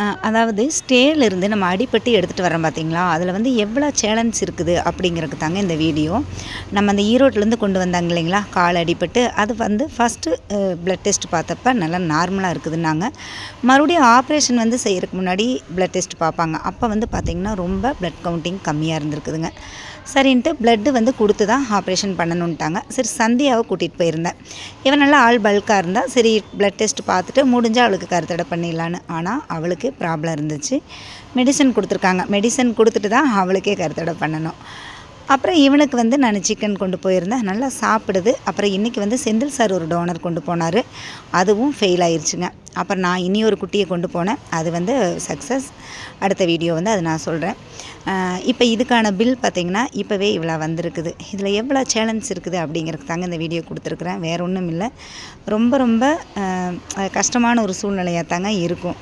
uh, அதாவது ஸ்டேலேருந்து நம்ம அடிப்பட்டு எடுத்துகிட்டு வரோம் பார்த்தீங்களா அதில் வந்து எவ்வளோ சேலஞ்ச் இருக்குது அப்படிங்கிறதுக்கு தாங்க இந்த வீடியோ நம்ம அந்த ஈரோட்டிலேருந்து கொண்டு வந்தாங்க இல்லைங்களா? கால் அடிப்பட்டு அது வந்து ஃபஸ்ட்டு ப்ளட் டெஸ்ட் பார்த்தப்ப நல்லா நார்மலாக இருக்குதுன்னாங்க. மறுபடியும் ஆப்ரேஷன் வந்து செய்கிறதுக்கு முன்னாடி ப்ளட் டெஸ்ட் பார்ப்பாங்க. அப்போ வந்து பார்த்திங்கன்னா ரொம்ப ப்ளட் கவுண்டிங் கம்மியாக இருந்திருக்குதுங்க. சரின்ட்டு பிளட்டு வந்து கொடுத்து தான் ஆப்ரேஷன் பண்ணணுன்ட்டாங்க சரி சந்தியாவை கூட்டிகிட்டு போயிருந்தேன். இவன் நல்லா ஆள் பல்காக இருந்தால் சரி ப்ளட் டெஸ்ட் பார்த்துட்டு முடிஞ்சால் அவளுக்கு கருத்தடை பண்ணிடலான்னு. ஆனால் அவளுக்கு ப்ராப்ளம் இருந்துச்சு. மெடிசன் கொடுத்துருக்காங்க. மெடிசன் கொடுத்துட்டு தான் அவளுக்கே கருத்தடை பண்ணணும். அப்புறம் இவனுக்கு வந்து நான் சிக்கன் கொண்டு போயிருந்தேன். நல்லா சாப்பிடுது. அப்புறம் இன்றைக்கி வந்து செந்தில் சார் ஒரு டோனர் கொண்டு போனார். அதுவும் ஃபெயில் ஆயிடுச்சுங்க அப்புறம் நான் இனி ஒரு குட்டியை கொண்டு போனேன். அது வந்து சக்ஸஸ் அடுத்த வீடியோ வந்து அது நான் சொல்கிறேன் இப்போ இதுக்கான பில் பார்த்திங்கன்னா இப்போவே இவ்வளோ வந்திருக்குது. இதில் எவ்வளோ சேலஞ்ச் இருக்குது அப்படிங்கிறதுக்கு தாங்க இந்த வீடியோ கொடுத்துருக்குறேன். வேறு ஒன்றும் இல்லை. ரொம்ப ரொம்ப கஷ்டமான ஒரு சூழ்நிலையாக தாங்க இருக்கும்.